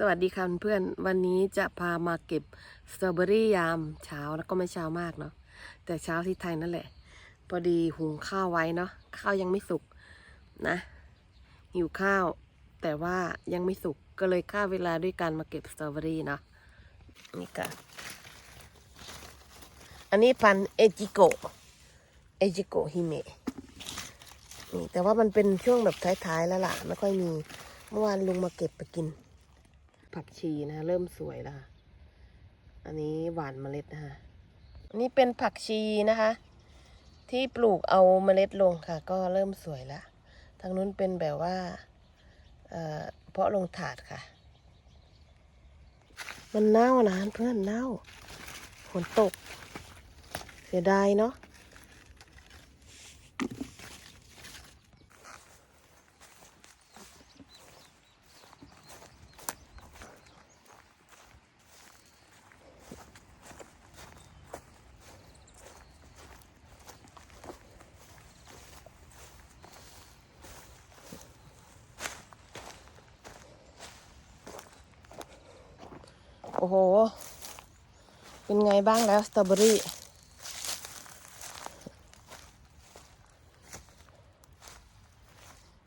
สวัสดีค่ะเพื่อนวันนี้จะพามาเก็บสตรอเบอรี่ยามเช้าแล้วก็ไม่เช้ามากเนาะแต่เช้าที่ไทยนั่นแหละ พอดีหุงข้าวไว้เนาะข้าวยังไม่สุกนะหิวข้าว แต่ว่ายังไม่สุกก็เลยฆ่าเวลาด้วยการมาเก็บสตรอเบอรี่เนาะนี่ค่ะอันนี้พันเอจิโกเอจิโกฮิเมะนี่แต่ว่ามันเป็นช่วงแบบท้ายๆแล้วล่ะไม่ค่อยมีเมื่อวานลุงมาเก็บไปกิน ผักชีนะ เริ่มสวยแล้วค่ะอันนี้หวานเมล็ดนะคะนนี้เป็นผักชีนะคะ ที่ปลูกเอาเมล็ดลงค่ะ ก็เริ่มสวยแล้วทางนู้นเป็นแบบว่าเอ่อเพาะลงถาดค่ะ มันเน่านะเพื่อนเน่าฝนตก เสียดายเนาะ อ้โห เป็นไงบ้างแล้วสตรอเบอรี่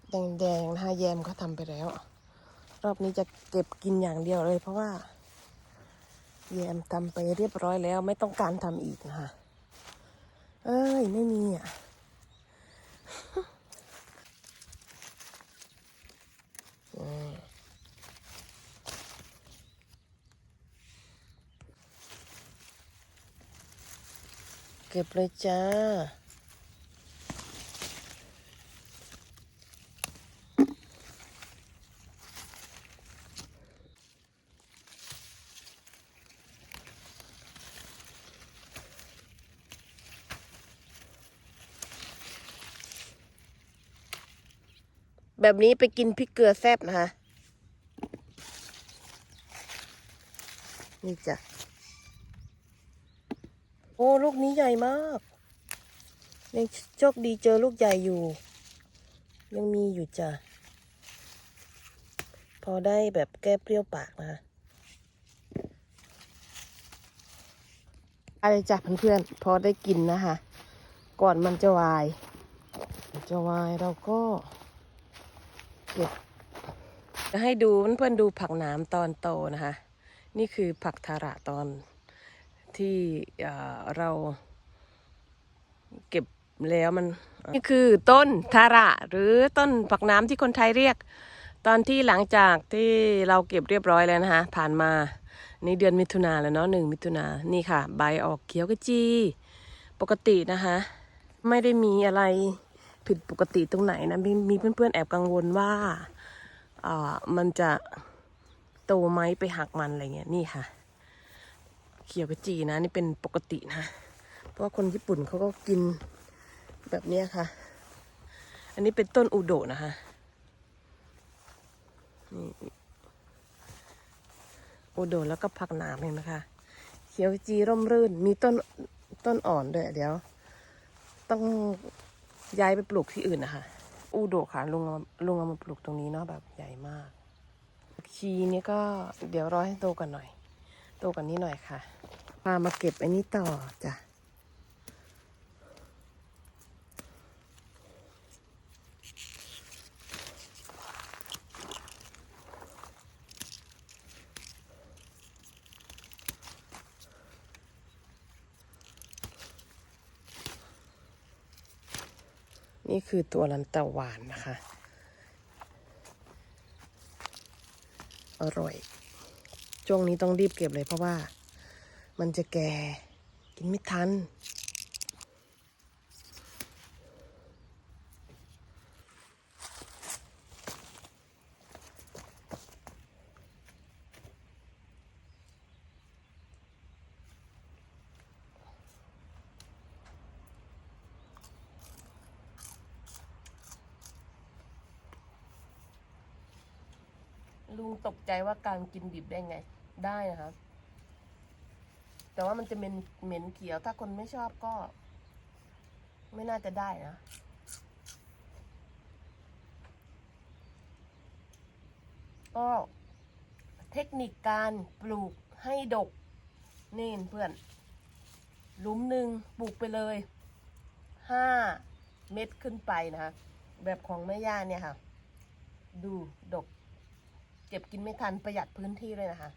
แดงๆนะคะแยมเขาทำไปแล้ว รอบนี้จะเก็บกินอย่างเดียวเลยเพราะว่า แยมทำไปเรียบร้อยแล้ว ไม่ต้องการทำอีกนะคะ เอ้ย ไม่มีอะอืม เก็บเลยจ้า แบบนี้ไปกินพริกเกลือแซ่บนะคะ นี่จ้ะ อ้ลูกนี้ใหญ่มากยังโชคดีเจอลูกใหญ่อยู่ ยังมีอยู่จ้ะ พอได้แบบแก้เปรี้ยวปากนะอะไรจ้ะเพื่อนๆพอได้กินนะคะ ก่อนมันจะวาย จะวายเราก็เก็บจะให้ดูเพื่อนๆดูผักหนามตอนโตนะคะ นี่คือผักทาระตอน ที่เราเก็บแล้วมันนี่คือต้นทาระหรือต้นผักน้ำที่คนไทยเรียก ตอนที่หลังจากที่เราเก็บเรียบร้อยแล้วนะคะผ่านมาในเดือนมิถุนาแล้วเนาะหนึ่งมิถุนานี่ค่ะ ใบออกเขียวกระจี ปกตินะคะ ไม่ได้มีอะไรผิดปกติตรงไหนนะมีมีเพื่อนๆแอบกังวลว่าอ่ามันจะโตไหมไปหักมันอะไรเงี้ยนี่ค่ะ เขียวกระจีนะนี่เป็นปกตินะ เพราะว่าคนญี่ปุ่นเขาก็กินแบบนี้ค่ะ อันนี้เป็นต้นอุโดนะคะนี่อุโดแล้วก็ผักหนามเห็นไหมคะ เขียวกะจีร่มรื่น มีต้นต้นอ่อนด้วยเดี๋ยว ต้องย้ายไปปลูกที่อื่นนะคะอุโดค่ะลุงลุงเอามาปลูกตรงนี้เนาะแบบใหญ่มากผักชีนี่ก็เดี๋ยวรอให้โตกันหน่อย โตกว่านี้หน่อยค่ะพามาเก็บอันนี้ต่อจ้ะนี่คือตัวลันตะหวานนะคะ อร่อย ช่วงนี้ต้องรีบเก็บเลยเพราะว่า มันจะแก่กินไม่ทัน ลุงตกใจว่าการกินดิบได้ไง ได้นะครับ แต่ว่ามันจะเป็นเหม็นเขียว ถ้าคนไม่ชอบก็ ไม่น่าจะได้นะก็เทคนิคการปลูกให้ดกนี่เพื่อนหลุมหนึ่งปลูกไปเลยห้าเม็ดขึ้นไปนะคะแบบของแม่ย่าเนี่ยค่ะ ดูดก เก็บกินไม่ทันประหยัดพื้นที่เลยนะคะ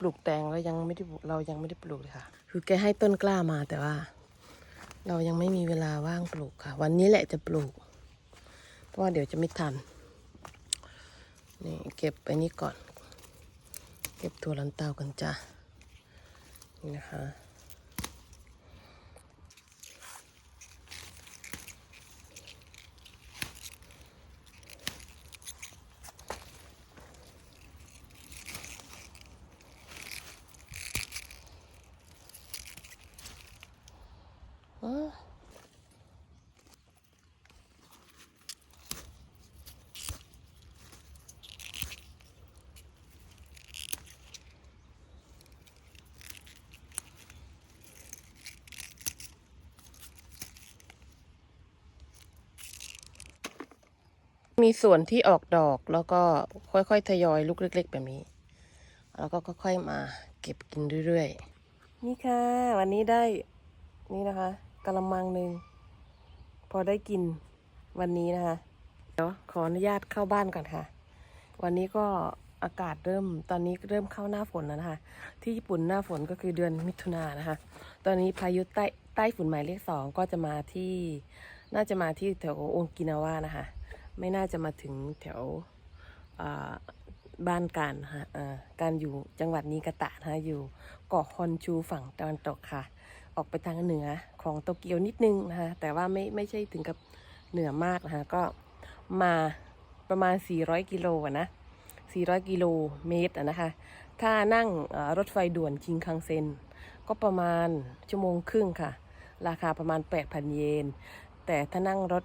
ปลูกแตงเรายังไม่ได้ปลูกเรายังไม่ได้ปลูกเลยค่ะ คือแกให้ต้นกล้ามาแต่ว่า เรายังไม่มีเวลาว่างปลูกค่ะ วันนี้แหละจะปลูก เพราะว่าเดี๋ยวจะไม่ทันนี่เก็บไปนี้ก่อน เก็บถั่วลันเตากันจ้ะนี่นะคะ อ๋อ มีส่วนที่ออกดอกแล้วก็ค่อยๆทยอยลูกเล็ก ๆ แบบนี้ แล้วก็ค่อยๆมาเก็บกินเรื่อยๆ นี่ค่ะ วันนี้ได้นี่นะคะกะละมังหนึ่งพอได้กินวันนี้นะคะ เดี๋ยวขออนุญาตเข้าบ้านก่อนค่ะ วันนี้ก็อากาศเริ่มตอนนี้เริ่มเข้าหน้าฝนแล้วนะคะ ที่ญี่ปุ่นหน้าฝนก็คือเดือนมิถุนายนนะคะ ตอนนี้พายุใต้ใต้ฝุ่นหมายเลขสองก็จะมาที่ น่าจะมาที่แถวโอกินาวานะคะ ไม่น่าจะมาถึงแถวบ้านการนะคะอ่าการอยู่จังหวัดนิกาตะนะคะอยู่เกาะฮอนชูฝั่งตะวันตกค่ะ ออกไปทางเหนือของโตเกียวนิดนึงนะคะแต่ว่าไม่ไม่ใช่ถึงกับเหนือมากนะคะก็มาประมาณ 400 กิโลนะ 400 กิโลเมตรนะคะ ถ้านั่งรถไฟด่วนชิงคังเซ็น ก็ประมาณชั่วโมงครึ่งค่ะ ราคาประมาณ 8,000 เยน แต่ถ้านั่งรถ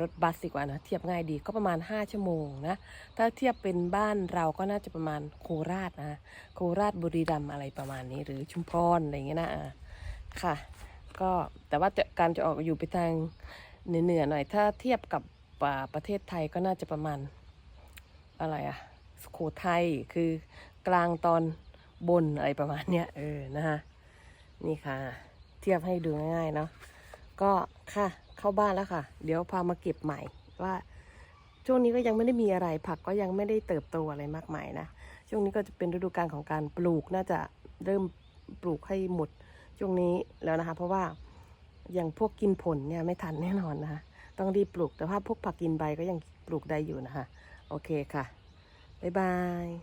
รถบัสดีกว่านะเทียบง่ายดีก็ประมาณ 5 ชั่วโมงนะ ถ้าเทียบเป็นบ้านเราก็น่าจะประมาณโคราชนะโคราชบุรีรัมอะไรประมาณนี้หรือชุมพรอะไรเงี้ยนะค่ะ ก็แต่ว่าการจะออกอยู่ไปทางเหนือหน่อย ถ้าเทียบกับประเทศไทยก็น่าจะประมาณอะไรอะสุโขทัยคือกลางตอนบนอะไรประมาณเนี้ยเออนะคะนี่ค่ะ เทียบให้ดูง่ายๆเนาะก็ค่ะ เข้าบ้านแล้วค่ะ เดี๋ยวพามาเก็บใหม่ว่าช่วงนี้ก็ยังไม่ได้มีอะไร ผักก็ยังไม่ได้เติบโตอะไรมากมายนะ ช่วงนี้ก็จะเป็นฤดูกาลของการปลูกน่าจะเริ่มปลูกให้หมดช่วงนี้แล้วนะคะ เพราะว่าอย่างพวกกินผลเนี่ยไม่ทันแน่นอนนะคะ ต้องรีบปลูกแต่ว่าพวกผักกินใบก็ยังปลูกได้อยู่นะคะ โอเคค่ะ บ๊ายบาย